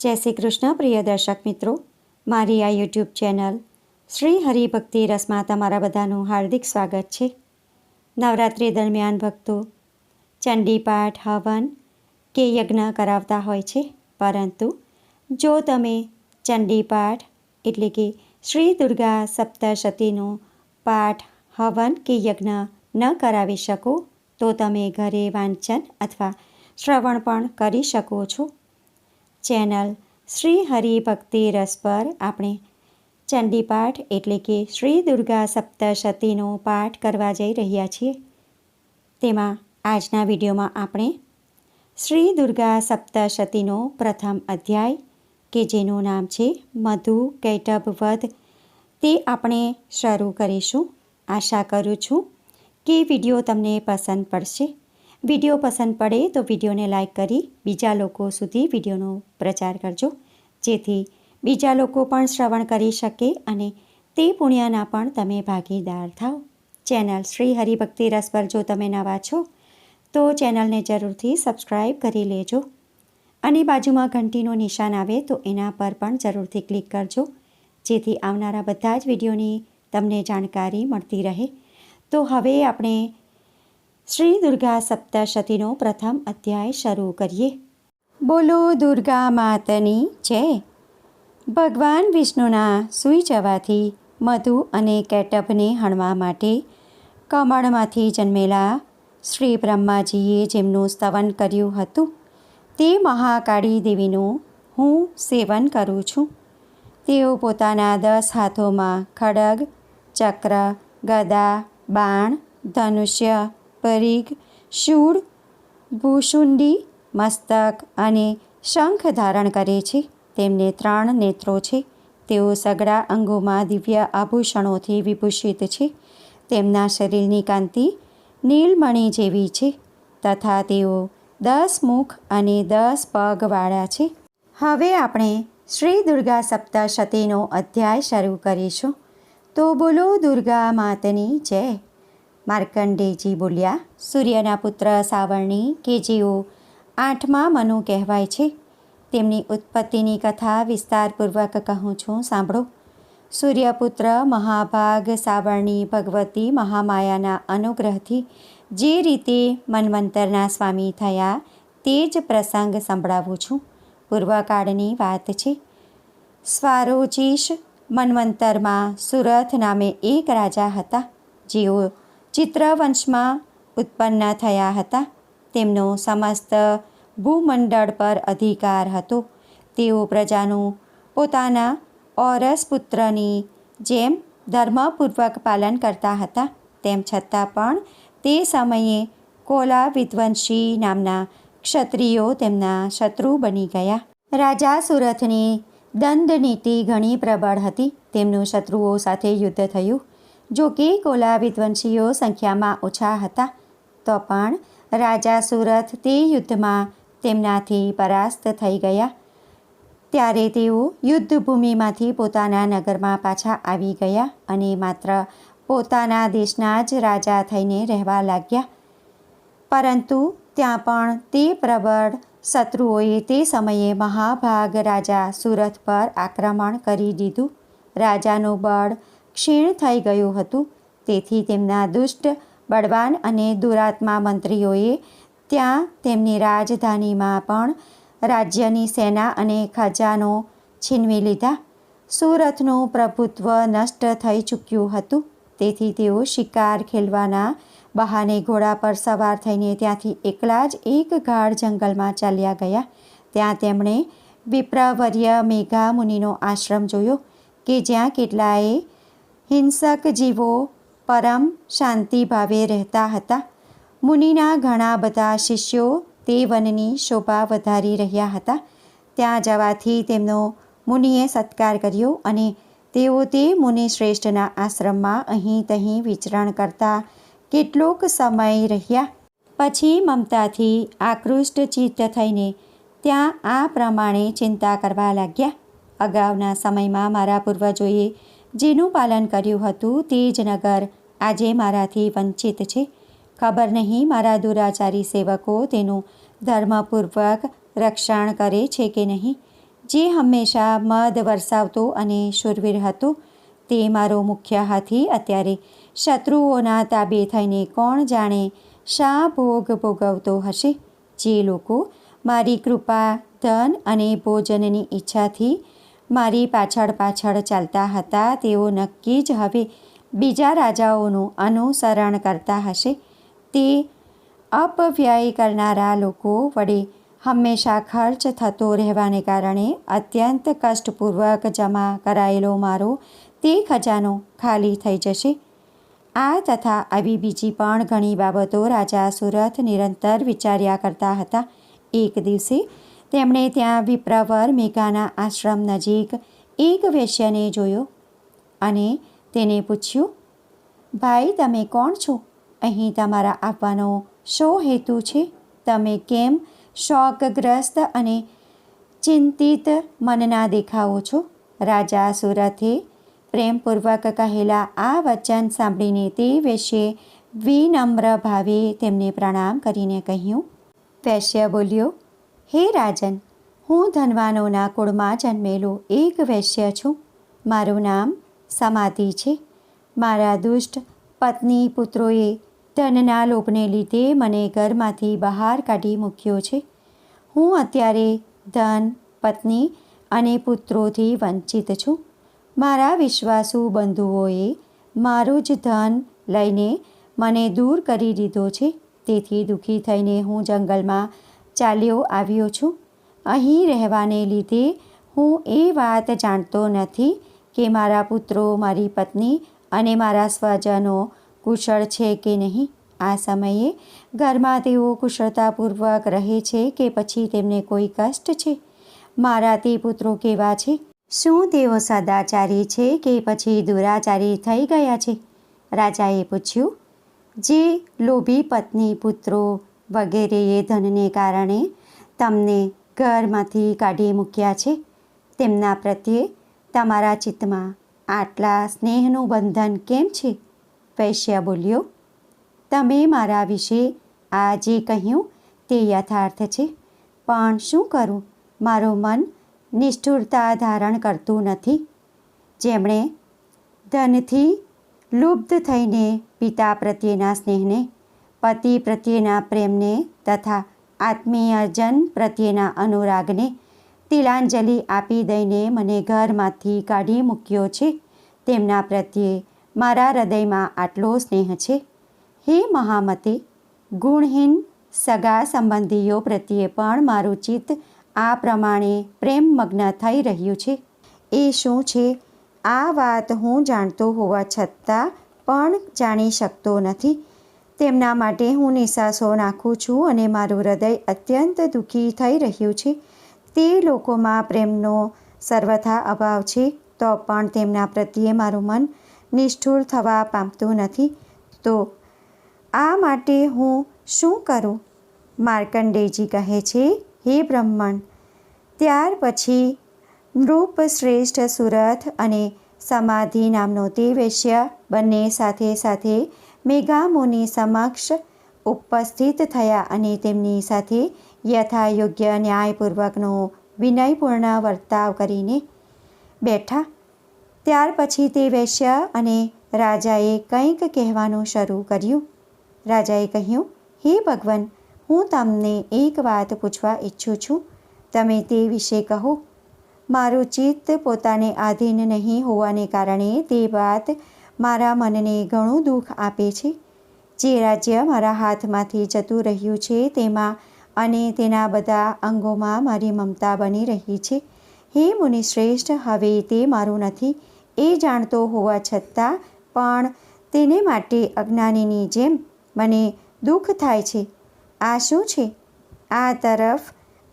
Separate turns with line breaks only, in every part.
જય શ્રી કૃષ્ણ, પ્રિય દર્શક મિત્રો. મારી આ યુટ્યુબ ચેનલ શ્રી હરિભક્તિ રસમાં તમારા બધાનું હાર્દિક સ્વાગત છે. નવરાત્રિ દરમિયાન ભક્તો ચંડીપાઠ હવન કે યજ્ઞ કરાવતા હોય છે. પરંતુ જો તમે ચંડીપાઠ એટલે કે શ્રી દુર્ગા સપ્તશતીનો પાઠ, હવન કે યજ્ઞ ન કરાવી શકો, તો તમે ઘરે વાંચન અથવા શ્રવણ પણ કરી શકો છો. ચેનલ શ્રી હરિભક્તિ રસ પર આપણે ચંડીપાઠ એટલે કે શ્રી દુર્ગા સપ્તશતીનો પાઠ કરવા જઈ રહ્યા છીએ. તેમાં આજના વિડીયોમાં આપણે શ્રી દુર્ગા સપ્તશતીનો પ્રથમ અધ્યાય, કે જેનું નામ છે મધુ કૈટભ વધ તે આપણે શરૂ કરીશું. આશા કરું છું કે વીડિયો તમને પસંદ પડશે. વીડિયો પસંદ પડે તો વિડીયોને લાઈક કરી બીજા લોકો સુધી વિડીયોનો પ્રચાર કરજો. જેથી બીજા લોકો પણ શ્રવણ કરી શકે અને તે પુણ્યના પણ તમે ભાગીદાર થાઓ ચેનલ શ્રી હરિભક્તિ રસ પર જો તમે નવા છો, તો ચેનલને જરૂરથી સબસ્ક્રાઈબ કરી લેજો. અને બાજુમાં ઘંટીનું નિશાન આવે તો એના પર પણ જરૂરથી ક્લિક કરજો. જેથી આવનારા બધા જ વિડીયોની તમને જાણકારી મળતી રહે. તો હવે આપણે શ્રી દુર્ગા સપ્તશતીનો પ્રથમ અધ્યાય શરૂ કરીએ. બોલો, દુર્ગા માતની જય. ભગવાન વિષ્ણુના સૂઈ જવાથી મધુ અને કેટભને હણવા માટે કમળમાંથી જન્મેલા શ્રી બ્રહ્માજીએ જેમનું સ્તવન કર્યું હતું, તે મહાકાળી દેવીનું હું સેવન કરું છું. તેઓ પોતાના દસ હાથોમાં ખડગ, ચક્ર, ગદા, બાણ, ધનુષ્ય પરીઘ શૂળ ભૂશુંડી મસ્તક અને શંખ ધારણ કરે છે. તેમને ત્રણ નેત્રો છે. તેઓ સગડા અંગોમાં દિવ્ય આભૂષણોથી વિભૂષિત છે. તેમના શરીરની કાંતિ નીલમણી જેવી છે તથા તેઓ દસ મુખ અને દસ પગવાળા છે. હવે આપણે શ્રી દુર્ગા સપ્તાશતીનો અધ્યાય શરૂ કરીશું. તો બોલો દુર્ગા માતની જય. માર્કંડેજી બોલ્યા, સૂર્યના પુત્ર સાવરણી કે જેઓ આઠમા મનુ કહેવાય છે, તેમની ઉત્પત્તિની કથા વિસ્તારપૂર્વક કહું છું, સાંભળો. સૂર્યપુત્ર મહાભાગ સાવરણી ભગવતી મહામાયાના અનુગ્રહથી જે રીતે મન્વંતરના સ્વામી થયા, તે જ પ્રસંગ સંભળાવું છું. પૂર્વકાળની વાત છે. સ્વારોચીશ મન્વંતરમાં સુરથ નામે એક રાજા હતા, જેઓ ચિત્રવંશમાં ઉત્પન્ન થયા હતા. તેમનો સમસ્ત ભૂમંડળ પર અધિકાર હતો. તેઓ પ્રજાનું પોતાના ઓરસ પુત્રની જેમ ધર્મપૂર્વક પાલન કરતા હતા. તેમ છતાં પણ તે સમયે કોલા વિદ્વંશી નામના ક્ષત્રિયો તેમના શત્રુ બની ગયા. રાજા સુરથની દંડ નીતિ ઘણી પ્રબળ હતી. તેમનું શત્રુઓ સાથે યુદ્ધ થયું. જો કે કોલા વિદ્વંશીઓ સંખ્યામાં ઓછા હતા, તો પણ રાજા સુરથ તે યુદ્ધમાં તેમનાથી પરાસ્ત થઈ ગયા. ત્યારે તેઓ યુદ્ધભૂમિમાંથી પોતાના નગરમાં પાછા આવી ગયા અને માત્ર પોતાના દેશના જ રાજા થઈને રહેવા લાગ્યા. પરંતુ ત્યાં પણ તે પ્રબળ શત્રુઓએ તે સમયે મહાભાગ રાજા સુરત પર આક્રમણ કરી દીધું. રાજાનું બળ ક્ષીણ થઈ ગયું હતું. તેથી તેમના દુષ્ટ, બળવાન અને દુરાત્મા મંત્રીઓએ ત્યાં તેમની રાજધાનીમાં પણ રાજ્યની સેના અને ખજાનો છીનવી લીધા. સુરતનું પ્રભુત્વ નષ્ટ થઈ ચૂક્યું હતું. તેથી તેઓ શિકાર ખેલવાના બહાને ઘોડા પર સવાર થઈને ત્યાંથી એકલા જ એક ગાઢ જંગલમાં ચાલ્યા ગયા. ત્યાં તેમણે વિપ્રવર્ય મેઘા મુનિનો આશ્રમ જોયો, કે જ્યાં કેટલાય હિંસક જીવો પરમ શાંતિ ભાવે રહેતા હતા. મુનિના ઘણા બધા શિષ્યો તે વનની શોભા વધારી રહ્યા હતા. ત્યાં જવાથી તેમનો મુનિએ સત્કાર કર્યો અને તેઓ તે મુનિ શ્રેષ્ઠના આશ્રમમાં અહીં તહીં વિચરણ કરતા કેટલોક સમય રહ્યા. પછી મમતાથી આકૃષ્ટ ચિત્ત થઈને ત્યાં આ પ્રમાણે ચિંતા કરવા લાગ્યા. અગાઉના સમયમાં મારા પૂર્વજોએ જેનું પાલન કર્યું હતું તે જ નગર આજે મારાથી વંચિત છે. ખબર નહીં મારા દુરાચારી સેવકો તેનું ધર્મપૂર્વક રક્ષણ કરે છે કે નહીં. જે હંમેશા મદ વરસાવતો અને શૂરવીર હતો, તે મારો મુખ્ય હાથી અત્યારે શત્રુઓના તાબે થઈને કોણ જાણે શા ભોગ ભોગવતો હશે? જે લોકો મારી કૃપા, ધન અને ભોજનની ઈચ્છાથી મારી પાછળ પાછળ ચાલતા હતા, તેઓ નક્કી જ હવે બીજા રાજાઓનું અનુસરણ કરતા હશે. તે અપવ્યય કરનારા લોકો વડે હંમેશા ખર્ચ થતો રહેવાને કારણે અત્યંત કષ્ટપૂર્વક જમા કરાયેલો મારો તે ખજાનો ખાલી થઈ જશે. આ તથા આવી બીજી પણ ઘણી બાબતો રાજા સુરથ નિરંતર વિચાર્યા કરતા હતા. એક દિવસે તેમણે ત્યાં વિપ્રવર મેઘાના આશ્રમ નજીક એક વેશ્યને જોયો અને તેને પૂછ્યું, ભાઈ, તમે કોણ છો? અહીં તમારા આવવાનો શો હેતુ છે? તમે કેમ શોકગ્રસ્ત અને ચિંતિત મનના દેખાવો છો? રાજા સુરથે પ્રેમપૂર્વક કહેલા, આ વચન સાંભળીને તે વેશ્યે વિનમ્ર ભાવે તેમને પ્રણામ કરીને કહ્યું. વૈશ્ય બોલ્યો હે રાજન, હું ધનવાનોના કુળમાં જન્મેલો એક વૈશ્ય છું. મારું નામ સમાધિ છે. મારા દુષ્ટ પત્ની પુત્રોએ ધનના લોભને લીધે મને ઘરમાંથી બહાર કાઢી મૂક્યો છે. હું અત્યારે ધન, પત્ની અને પુત્રોથી વંચિત છું. મારા વિશ્વાસુ બંધુઓએ મારું જ ધન લઈને મને દૂર કરી દીધો છે. તેથી દુઃખી થઈને હું જંગલમાં ચાલ્યો આવ્યો છું. અહીં રહેવાને લીધે હું એ વાત જાણતો નથી કે મારા પુત્રો, મારી પત્ની અને મારા સ્વજનો કુશળ છે કે નહીં. આ સમયે ઘરમાં તેઓ કુશળતાપૂર્વક રહે છે કે પછી તેમને કોઈ કષ્ટ છે? મારા તે પુત્રો કેવા છે? શું તેઓ સદાચારી છે કે પછી દુરાચારી થઈ ગયા છે? રાજાએ પૂછ્યું, જે લોભી પત્ની પુત્રો વગેરેએ ધનને કારણે તમને ઘરમાંથી કાઢી મૂક્યા છે. તેમના પ્રત્યે તમારા ચિત્તમાં આટલા સ્નેહનું બંધન કેમ છે? વૈશ્ય બોલ્યો, તમે મારા વિશે આ જે કહ્યું તે યથાર્થ છે. પણ શું કરું? મારું મન નિષ્ઠુરતા ધારણ કરતું નથી. જેમણે ધનથી લુપ્ત થઈને પિતા પ્રત્યેના સ્નેહને પતિ પ્રત્યેના પ્રેમને તથા આત્મીયજન પ્રત્યેના અનુરાગને તિલાંજલિ આપી દઈને મને ઘરમાંથી કાઢી મૂક્યો છે. તેમના પ્રત્યે મારા હૃદયમાં આટલો સ્નેહ છે. હે મહામતે, ગુણહીન સગા સંબંધીઓ પ્રત્યે પણ મારું ચિત્ત આ પ્રમાણે પ્રેમમગ્ન થઈ રહ્યું છે. એ શું છે? આ વાત હું જાણતો હોવા છતાં પણ જાણી શકતો નથી. તેમના માટે હું નિશાસો નાખું છું અને મારું હૃદય અત્યંત દુઃખી થઈ રહ્યું છે. તે લોકોમાં પ્રેમનો સર્વથા અભાવ છે, તો પણ તેમના પ્રત્યે મારું મન નિષ્ઠુર થવા પામતું નથી. તો આ માટે હું શું કરું? માર્કંડેજી કહે છે, હે બ્રહ્મણ, ત્યાર પછી નૃપ શ્રેષ્ઠ સુરથ અને સમાધિ નામનો તે વેશ્ય બંને સાથે સાથે મેઘામુનિ સમક્ષ ઉપસ્થિત થયા અને તેમની સાથે યથાયોગ્ય ન્યાયપૂર્વકનો વિનયપૂર્ણ વર્તાવ કરીને બેઠા. ત્યાર પછી તે વૈશ્ય અને રાજાએ કંઈક કહેવાનું શરૂ કર્યું. રાજાએ કહ્યું, હે ભગવાન, હું તમને એક વાત પૂછવા ઈચ્છું છું. તમે તે વિશે કહો. મારું ચિત્ત પોતાને આધીન નહીં હોવાને કારણે તે વાત મારા મનને ઘણું દુઃખ આપે છે. જે રાજ્ય મારા હાથમાંથી જતું રહ્યું છે તેમાં અને તેના બધા અંગોમાં મારી મમતા બની રહી છે. હે મુનિશ્રેષ્ઠ, હવે તે મારું નથી. એ જાણતો હોવા છતાં પણ તેને માટે અજ્ઞાનીની જેમ મને દુઃખ થાય છે. આ શું છે? આ તરફ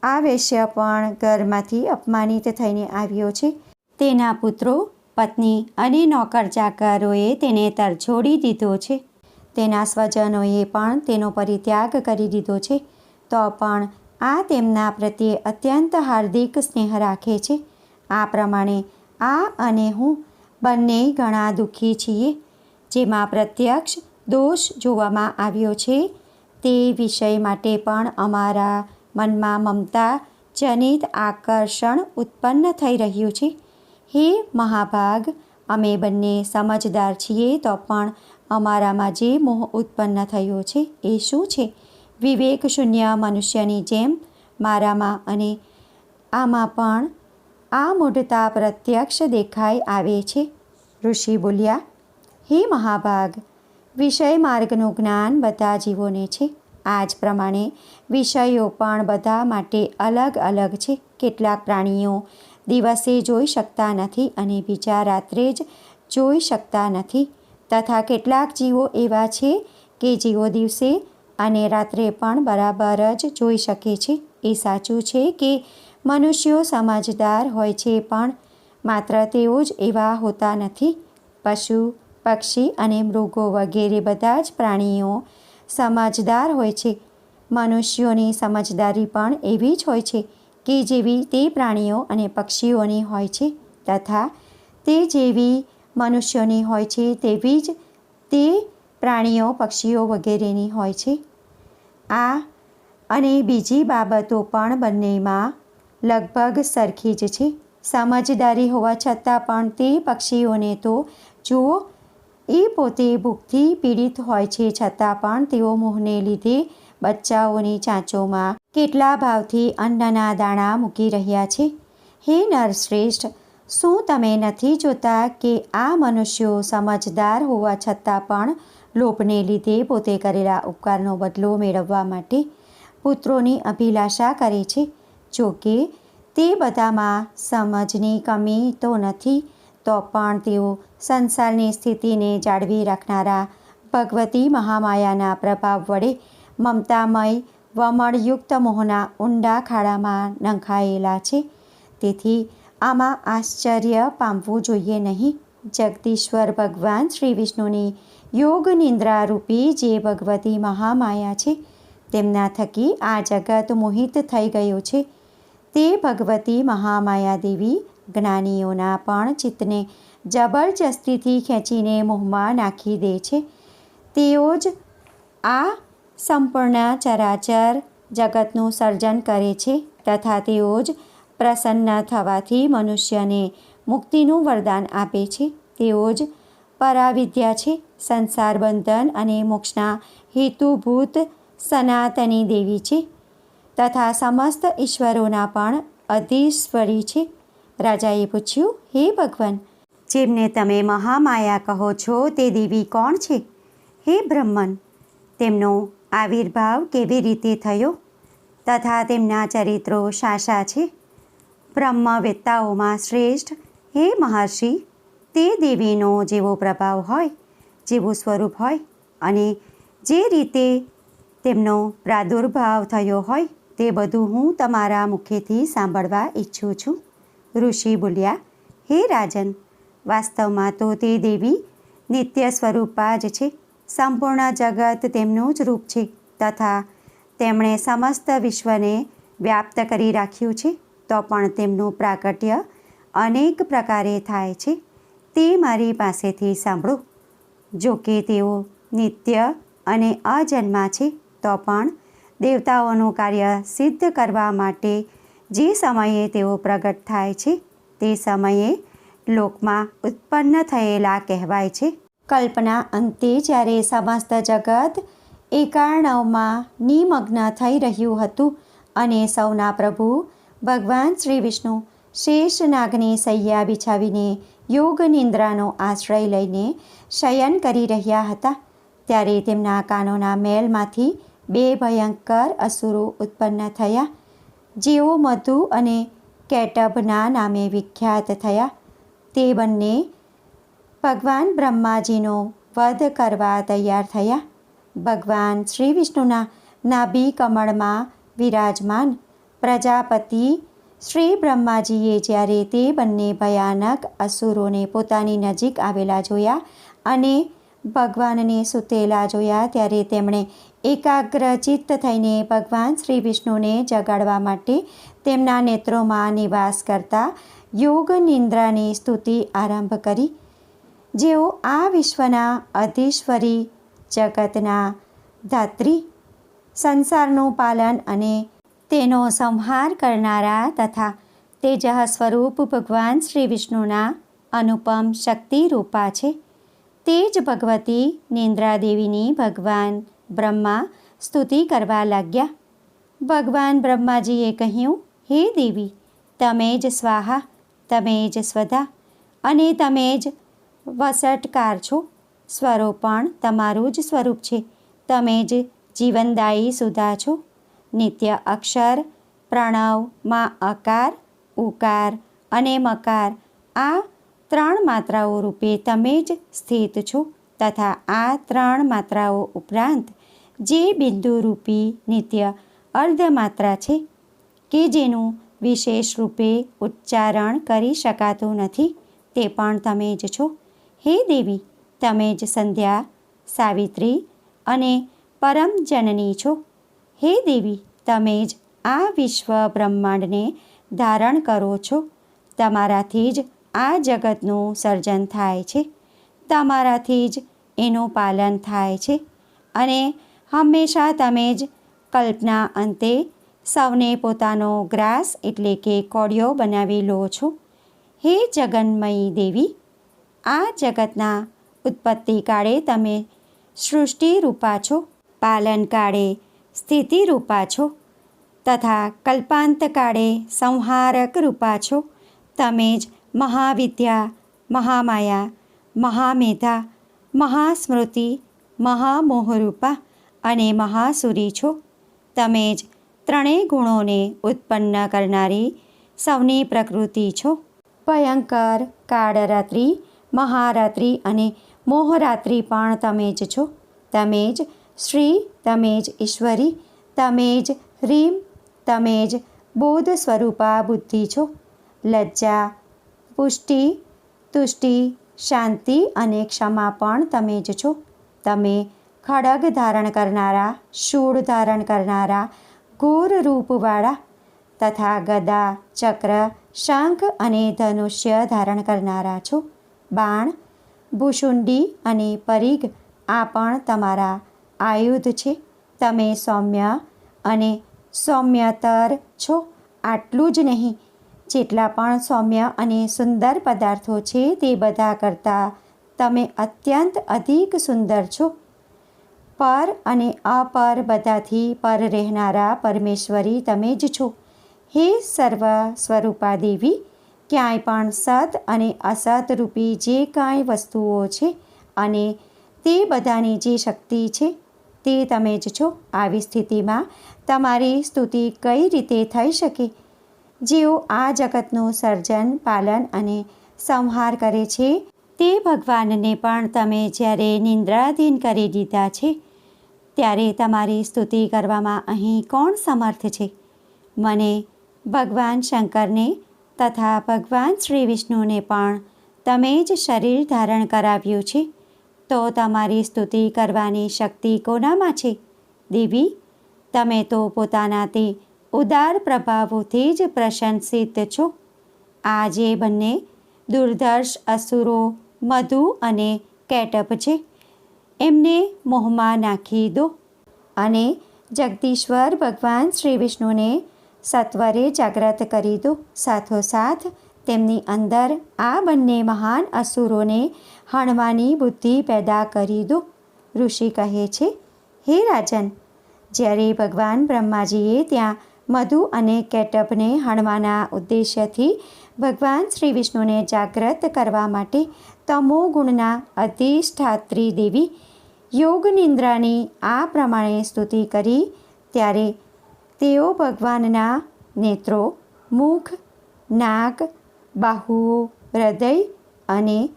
આ વેશ્ય પણ ઘરમાંથી અપમાનિત થઈને આવ્યો છે. તેના પુત્રો પત્ની અને નોકર ચાકરોએ તેને તરછોડી દીધો છે. તેના સ્વજનોએ પણ તેનો પરિત્યાગ કરી દીધો છે. તો પણ આ તેમના પ્રત્યે અત્યંત હાર્દિક સ્નેહ રાખે છે. આ પ્રમાણે આ અને હું બંને ઘણા દુઃખી છીએ. જેમાં પ્રત્યક્ષ દોષ જોવામાં આવ્યો છે તે વિષય માટે પણ અમારા મનમાં મમતા જનિત આકર્ષણ ઉત્પન્ન થઈ રહ્યું છે. હે મહાભાગ, અમે બંને સમજદાર છીએ તો પણ અમારામાં જે મોહ ઉત્પન્ન થયો છે એ શું છે? વિવેક શૂન્ય મનુષ્યની જેમ મારામાં અને આમાં પણ આ મૂઢતા પ્રત્યક્ષ દેખાઈ આવે છે. ઋષિ બોલ્યા, હે મહાભાગ, વિષય માર્ગનું જ્ઞાન બધા જીવોને છે. આ જ પ્રમાણે વિષયો પણ બધા માટે અલગ અલગ છે. કેટલાક પ્રાણીઓ દિવસે જોઈ શકતા નથી અને બીજા રાત્રે જ જોઈ શકતા નથી. તથા કેટલાક જીવો એવા છે કે જેઓ દિવસે અને રાત્રે પણ બરાબર જ જોઈ શકે છે. એ સાચું છે કે મનુષ્યો સમજદાર હોય છે પણ માત્ર તેઓ જ એવા હોતા નથી. પશુ, પક્ષી અને મૃગો વગેરે બધા જ પ્રાણીઓ સમજદાર હોય છે. મનુષ્યોની સમજદારી પણ એવી જ હોય છે કે જેવી તે પ્રાણીઓ અને પક્ષીઓની હોય છે તથા તે જેવી મનુષ્યોની હોય છે તેવી જ તે પ્રાણીઓ, પક્ષીઓ વગેરેની હોય છે. આ અને બીજી બાબતો પણ બંનેમાં લગભગ સરખી જ છે. સમજદારી હોવા છતાં પણ તે પક્ષીઓને તો જુઓ એ પોતે ભૂખથી પીડિત હોય છે છતાં પણ તેઓ મોહને લીધે બચ્ચાઓની ચાંચોમાં કેટલા ભાવથી અન્નના દાણા મૂકી રહ્યા છે? હે નરશ્રેષ્ઠ, શું તમે નથી જોતા કે આ મનુષ્યો સમજદાર હોવા છતાં પણ લોભને લીધે પોતે કરેલા ઉપકારનો બદલો મેળવવા માટે પુત્રોની અભિલાષા કરે છે? જો કે, તે બધામાં સમજની કમી તો નથી, તો પણ તેઓ સંસારની સ્થિતિને જાળવી રાખનારા ભગવતી મહામાયાના પ્રભાવ વડે મમતામય વમળયુક્ત મોહના ઊંડા ખાડામાં નંખાયેલા છે. તેથી આમાં આશ્ચર્ય પામવું જોઈએ નહીં. જગદીશ્વર ભગવાન શ્રી વિષ્ણુની યોગ નિંદ્રારૂપી જે ભગવતી મહામાયા છે, તેમના થકી આ જગત મોહિત થઈ ગયું છે. તે ભગવતી મહામાયા દેવી જ્ઞાનીઓના પણ ચિત્તને જબરજસ્તીથી ખેંચીને મોહમાં નાખી દે છે. તેઓ જ આ સંપૂર્ણ ચરાચર જગતનું સર્જન કરે છે તથા તેઓ જ પ્રસન્ન થવાથી મનુષ્યને મુક્તિનું વરદાન આપે છે. તેઓ જ પરાવિદ્યા છે, સંસાર બંધન અને મોક્ષના હેતુભૂત સનાતની દેવી છે તથા સમસ્ત ઈશ્વરોના પણ અધીશ્વરી છે. રાજાએ પૂછ્યું, હે ભગવાન, જેમને તમે મહામાયા કહો છો તે દેવી કોણ છે? હે બ્રહ્મન, તેમનો આવિર્ભાવ કેવી રીતે થયો? તથા તેમના ચરિત્રો શાશા છે? બ્રહ્મવેત્તાઓમાં શ્રેષ્ઠ હે મહર્ષિ, તે દેવીનો જેવો પ્રભાવ હોય, જેવું સ્વરૂપ હોય અને જે રીતે તેમનો પ્રાદુર્ભાવ થયો હોય, તે બધું હું તમારા મુખેથી સાંભળવા ઈચ્છું છું. ઋષિ બોલ્યા, હે રાજન, વાસ્તવમાં તો તે દેવી નિત્ય સ્વરૂપા જ છે. સંપૂર્ણ જગત તેમનું જ રૂપ છે તથા તેમણે સમસ્ત વિશ્વને વ્યાપ્ત કરી રાખ્યું છે, તો પણ તેમનું પ્રાકટ્ય અનેક પ્રકારે થાય છે. તે મારી પાસેથી સાંભળો. જો કે તેઓ નિત્ય અને અજન્મા છે, તો પણ દેવતાઓનું કાર્ય સિદ્ધ કરવા માટે જે સમયે તેઓ પ્રગટ થાય છે, તે સમયે લોકમાં ઉત્પન્ન થયેલા કહેવાય છે. કલ્પના અંતે જ્યારે સમસ્ત જગત એકાણવમાં નિમગ્ન થઈ રહ્યું હતું અને સૌના પ્રભુ ભગવાન શ્રી વિષ્ણુ શેષ નાગની સૈયા બિછાવીને યોગ નિંદ્રાનો આશ્રય લઈને શયન કરી રહ્યા હતા, ત્યારે તેમના કાનોના મેલમાંથી બે ભયંકર અસુરો ઉત્પન્ન થયા. જેઓ મધુ અને કેટભના નામે વિખ્યાત થયા. તે બંને ભગવાન બ્રહ્માજીનો વધ કરવા તૈયાર થયા. ભગવાન શ્રી વિષ્ણુના નાભી કમળમાં વિરાજમાન પ્રજાપતિ શ્રી બ્રહ્માજીએ જ્યારે તે બંને ભયાનક અસુરોને પોતાની નજીક આવેલા જોયા અને ભગવાનને સૂતેલા જોયા ત્યારે તેમણે એકાગ્રચિત્ત થઈને ભગવાન શ્રી વિષ્ણુને જગાડવા માટે તેમના નેત્રોમાં નિવાસ કરતા યોગ નિંદ્રાની સ્તુતિ આરંભ કરી. જેઓ આ વિશ્વના અધીશ્વરી જગતના ધાત્રી, સંસારનું પાલન અને તેનો સંહાર કરનારા તથા તેજહ સ્વરૂપ ભગવાન શ્રી વિષ્ણુના અનુપમ શક્તિ રૂપા છે. તે જ ભગવતી નિંદ્રાદેવીની ભગવાન બ્રહ્મા સ્તુતિ કરવા લાગ્યા. ભગવાન બ્રહ્માજીએ કહ્યું, હે દેવી, તમે જ સ્વાહા, તમે જ સ્વધા અને તમે જ વસટકાર છો. સ્વરૂપ પણ તમારું જ સ્વરૂપ છે. તમે જ જીવનદાયી સુધા છો. નિત્ય અક્ષર, પ્રણવ, માં અકાર ઉકાર અને મકાર આ ત્રણ માત્રાઓ રૂપે તમે જ સ્થિત છો તથા આ ત્રણ માત્રાઓ ઉપરાંત જે બિંદુ રૂપી નિત્ય અર્ધમાત્રા છે કે જેનું વિશેષ રૂપે ઉચ્ચારણ કરી શકાતું નથી તે પણ તમે જ છો. હે દેવી, તમે જ સંધ્યા, સાવિત્રી અને પરમ જનની છો. હે દેવી, તમે જ આ વિશ્વ બ્રહ્માંડને ધારણ કરો છો. તમારાથી જ આ જગતનું સર્જન થાય છે. તમારાથી જ એનું પાલન થાય છે. અને હંમેશા તમે જ કલ્પના અંતે સૌને પોતાનો ગ્રાસ એટલે કે કોડિયો બનાવી લો છો. હે જગન્મયી દેવી આ જગતના ઉત્પત્તિ કાળે તમે સૃષ્ટિ રૂપા છો પાલન કાળે સ્થિતિ રૂપા છો, તથા કલ્પાંત કાળે સંહારક રૂપા છો. તમે જ મહાવિદ્યા, મહામાયા, મહામેધા, મહાસ્મૃતિ, મહામોહરૂપા અને મહાસુરી છો. તમે જ ત્રણેય ગુણોને ઉત્પન્ન કરનારી સૌની પ્રકૃતિ છો. ભયંકર કાળરાત્રિ મહારાત્રિ અને મોહરાત્રિ પણ તમે જ છો. તમે જ શ્રી, તમે જ ઈશ્વરી, તમે જ રીમ, તમે જ બોધ સ્વરૂપા બુદ્ધિ છો. લજ્જા, પુષ્ટિ, તુષ્ટિ, શાંતિ અને ક્ષમા પણ તમે જ છો. તમે ખડગ ધારણ કરનારા, શૂળ ધારણ કરનારા, ઘોર રૂપવાળા તથા ગદા, ચક્ર શંખ અને ધનુષ્ય ધારણ કરનારા છો. બાણ ભૂષુંડી અને પરિઘ આ પણ તમારા આયુધ છે. તમે સૌમ્ય અને સૌમ્યતર છો. આટલું જ નહીં, જેટલા પણ સૌમ્ય અને સુંદર પદાર્થો છે તે બધા કરતાં તમે અત્યંત અધિક સુંદર છો. પર અને અપર બધાથી પર રહેનારા પરમેશ્વરી તમે જ છો. હે સર્વ સ્વરૂપા દેવી ક્યાંય પણ સત અને અસત રૂપી જે કાંઈ વસ્તુઓ છે અને તે બધાની જે શક્તિ છે તે તમે જ છો. આવી સ્થિતિમાં તમારી સ્તુતિ કઈ રીતે થઈ શકે? જેઓ આ જગતનું સર્જન, પાલન અને સંહાર કરે છે, તે ભગવાનને પણ તમે જ્યારે નિંદ્રાધીન કરી દીધા છે, ત્યારે તમારી સ્તુતિ કરવામાં અહીં કોણ સમર્થ છે? મને ભગવાન શંકરને તથા ભગવાન શ્રી વિષ્ણુને પણ તમે જ શરીર ધારણ કરાવ્યું છે, તો તમારી સ્તુતિ કરવાની શક્તિ કોનામાં છે? દેવી, તમે તો પોતાના તે ઉદાર પ્રભાવોથી જ પ્રશંસિત છો. આજે બંને દુર્ધર્ષ, અસુરો, મધુ અને કેટપ છે. એમને મોહમાં નાખી દો. અને જગદીશ્વર ભગવાન શ્રી વિષ્ણુને સત્વરે જાગ્રત કરી દો સાથોસાથ, તેમની અંદર આ બંને મહાન અસુરોને હણવાની બુદ્ધિ પેદા કરી દો ઋષિ કહે છે, હે રાજન, જ્યારે ભગવાન બ્રહ્માજીએ ત્યાં મધુ અને કેટપને હણવાના ઉદ્દેશ્યથી ભગવાન શ્રી વિષ્ણુને જાગ્રત કરવા માટે તમો ગુણના અધિષ્ઠાત્રી દેવી યોગ નિંદ્રાની આ પ્રમાણે સ્તુતિ કરી, ત્યારે તેઓ ભગવાનના નેત્રો, મુખ, નાક બાહુઓ હૃદય અને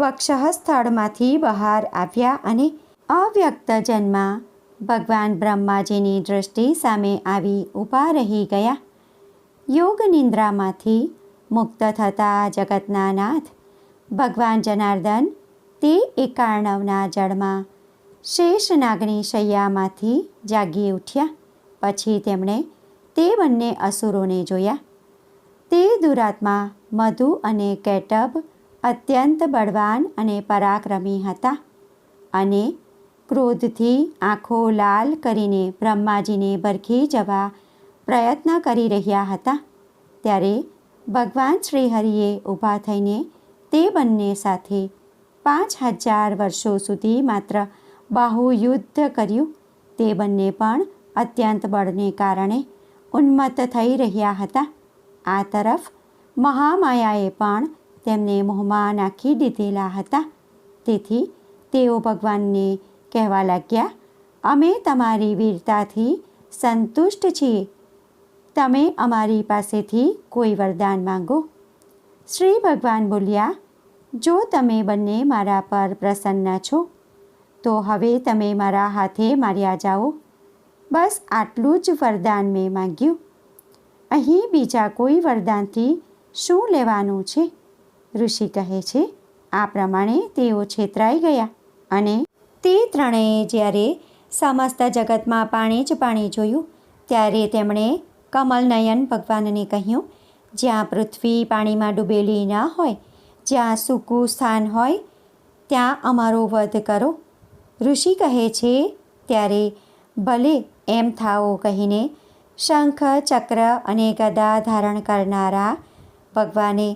વક્ષ સ્થળમાંથી બહાર આવ્યા અને અવ્યક્ત જન્મા ભગવાન બ્રહ્માજીની દૃષ્ટિ સામે આવી ઊભા રહી ગયા. યોગ નિંદ્રામાંથી મુક્ત થતા જગતના નાથ ભગવાન જનાર્દન તે એકાર્ણવના જળમાં શેષ નાગની શૈયામાંથી જાગી ઉઠ્યા. પછી તેમણે તે બંને અસુરોને જોયા. તે દુરાત્મા, મધુ અને કેટબ અત્યંત બળવાન અને પરાક્રમી હતા અને ક્રોધથી આંખો લાલ કરીને બ્રહ્માજીને ભરખી જવા પ્રયત્ન કરી રહ્યા હતા. ત્યારે ભગવાન શ્રી હરિએ ઊભા થઈને તે બંને સાથે પાંચ હજાર વર્ષો સુધી માત્ર બાહુયુદ્ધ કર્યું. તે બંને પણ અત્યંત બળને કારણે ઉન્મત્ત થઈ રહ્યા હતા. આ તરફ મહામાયાએ પણ તેમને મોહમાં નાખી દીધેલા હતા. તેથી તેઓ ભગવાનને કહેવા લાગ્યા, અમે તમારી વીરતાથી સંતુષ્ટ છીએ. તમે અમારી પાસેથી કોઈ વરદાન માંગો. શ્રી ભગવાન બોલ્યા, જો તમે બંને મારા પર પ્રસન્ન છો, તો હવે તમે મારા હાથે માર્યા જાઓ. બસ આટલું જ વરદાન મેં માંગ્યું. અહીં બીજા કોઈ વરદાનથી શું લેવાનું છે? ઋષિ કહે છે, આ પ્રમાણે તેઓ છેતરાઈ ગયા અને તે ત્રણેય જ્યારે સમસ્ત જગતમાં પાણી જ પાણી જોયું, ત્યારે તેમણે કમલનયન ભગવાનને કહ્યું, જ્યાં પૃથ્વી પાણીમાં ડૂબેલી ના હોય, જ્યાં સૂકું સ્થાન હોય, ત્યાં અમારો વધ કરો. ઋષિ કહે છે, ત્યારે ભલે એમ થાઓ કહીને શંખ, ચક્ર અને ગદા ધારણ કરનારા ભગવાને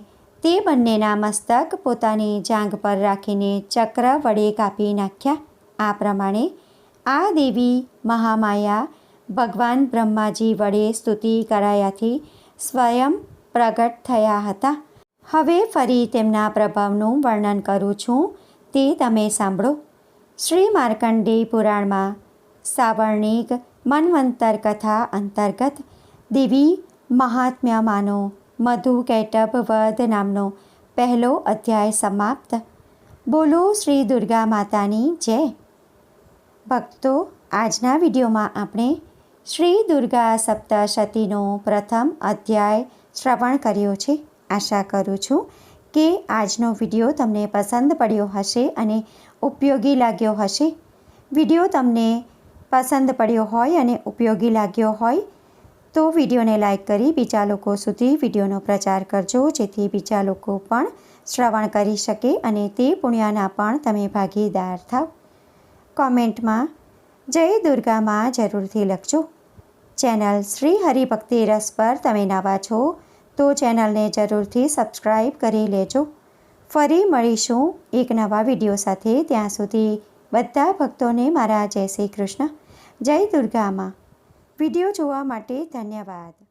તે બંનેના મસ્તક પોતાની જાંઘ પર રાખીને ચક્ર વડે કાપી નાખ્યા. આ પ્રમાણે આ દેવી મહામાયા ભગવાન બ્રહ્માજી વડે સ્તુતિ કરાયાથી સ્વયં પ્રગટ થયા હતા. હવે ફરી તેમના પ્રભાવનું વર્ણન કરું છું તે તમે સાંભળો. શ્રી માર્કંડેય પુરાણમાં સાવર્ણિક મનવંતર કથા અંતર્ગત દેવી મહાત્મ્યમાંનો મધુ કેટભ વધ નામનો પહેલો અધ્યાય સમાપ્ત. બોલો શ્રી દુર્ગા માતાની જય. ભક્તો, આજના વિડીયોમાં આપણે શ્રી દુર્ગા સપ્તશતીનો પ્રથમ અધ્યાય શ્રવણ કર્યો છે. આશા કરું છું કે આજનો વીડિયો તમને પસંદ પડ્યો હશે અને ઉપયોગી લાગ્યો હશે. વીડિયો તમને પસંદ પડ્યો હોય અને ઉપયોગી લાગ્યો હોય, તો વિડીયોને લાઈક કરી બીજા લોકો સુધી વિડીયોનો પ્રચાર કરજો, જેથી બીજા લોકો પણ શ્રવણ કરી શકે અને તે પુણ્યના પણ તમે ભાગીદાર થાવ. કોમેન્ટમાં જય દુર્ગામાં જરૂરથી લખજો. ચેનલ શ્રી હરિભક્તિ રસ પર તમે નવા છો, તો ચેનલને જરૂરથી સબસ્ક્રાઈબ કરી લેજો. ફરી મળીશું એક નવા વીડિયો સાથે, ત્યાં સુધી બધા ભક્તોને મારા જય શ્રી કૃષ્ણ. જય દુર્ગામાં વીડિયો જોવા માટે ધન્યવાદ.